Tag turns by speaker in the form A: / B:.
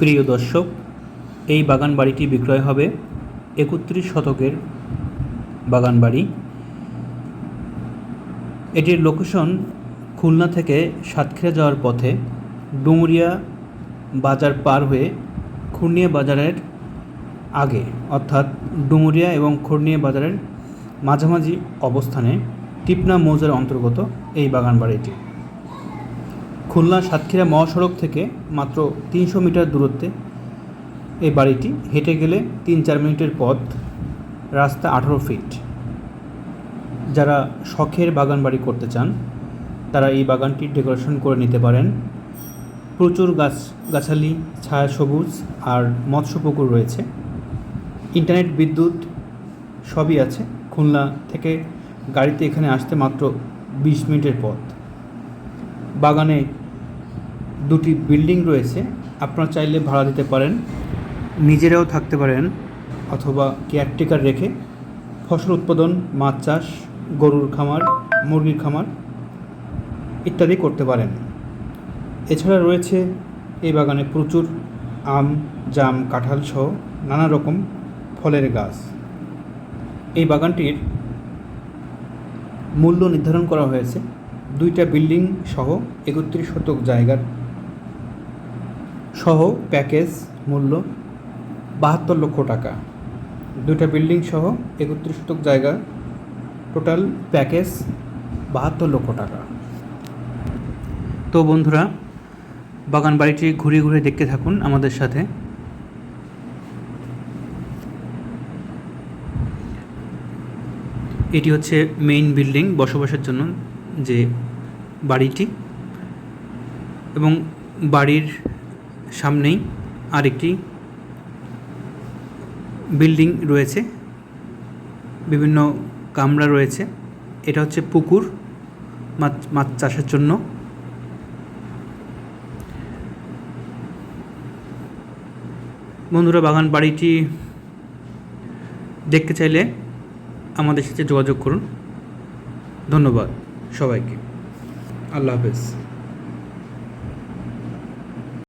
A: প্রিয় দর্শক, এই বাগান বাড়িটি বিক্রয় হবে একত্রিশ শতকের বাগান বাড়ি। এটির লোকেশন খুলনা থেকে সাতক্ষীরা যাওয়ার পথে ডুমুরিয়া বাজার পার হয়ে খুর্নিয়া বাজারের আগে, অর্থাৎ ডুমুরিয়া এবং খুর্নিয়া বাজারের মাঝামাঝি অবস্থানে টিপনা মৌজার অন্তর্গত এই বাগান বাড়িটি। খুলনা সাতক্ষীরা মহাসড়ক থেকে মাত্র তিনশো মিটার দূরত্বে এই বাড়িটি হেঁটে গেলে তিন চার মিনিটের পথ, রাস্তা আঠারো ফিট যারা শখের বাগান বাড়ি করতে চান, তারা এই বাগানটি ডেকোরেশন করে নিতে পারেন। প্রচুর গাছ, গাছালি, ছায়া সবুজ আর মৎস্য পুকুর রয়েছে। ইন্টারনেট, বিদ্যুৎ সবই আছে। খুলনা থেকে গাড়িতে এখানে আসতে মাত্র বিশ মিনিটের পথ। বাগানে দুটি বিল্ডিং রয়েছে। আপনারা চাইলে ভাড়া দিতে পারেন। নিজেরাও থাকতে পারেন অথবা কেয়ারটেকার রেখে। ফসল উৎপাদন, মাছ চাষ, গরুর খামার, মুরগির খামার ইত্যাদি করতে পারেন। এছাড়া রয়েছে এই বাগানে প্রচুর আম, জাম, কাঁঠাল সহ নানা রকম ফলের গাছ। এই বাগানটির মূল্য নির্ধারণ করা হয়েছে। দুইটা বিল্ডিং সহ একত্রিশ শতক জায়গার সহ প্যাকেজ মূল্য বাহাত্তর লক্ষ টাকা। দুইটা বিল্ডিং সহ একত্রিশ শতক জায়গা। টোটাল প্যাকেজ বাহাত্তর লক্ষ টাকা। তো বন্ধুরা, বাগান বাড়িটি ঘুরে ঘুরে দেখতে থাকুন আমাদের সাথে। এটি হচ্ছে মেইন বিল্ডিং বসবাসের জন্য যে বাড়িটি। এবং বাড়ির সামনেই আরেকটি বিল্ডিং রয়েছে। বিভিন্ন কামরা রয়েছে। এটা হচ্ছে পুকুর, মাছ মাছ চাষের জন্য। বন্ধুরা, বাগান বাড়িটি দেখতে চাইলে আমাদের সাথে যোগাযোগ করুন। ধন্যবাদ সবাইকে। আল্লাহ হাফেজ।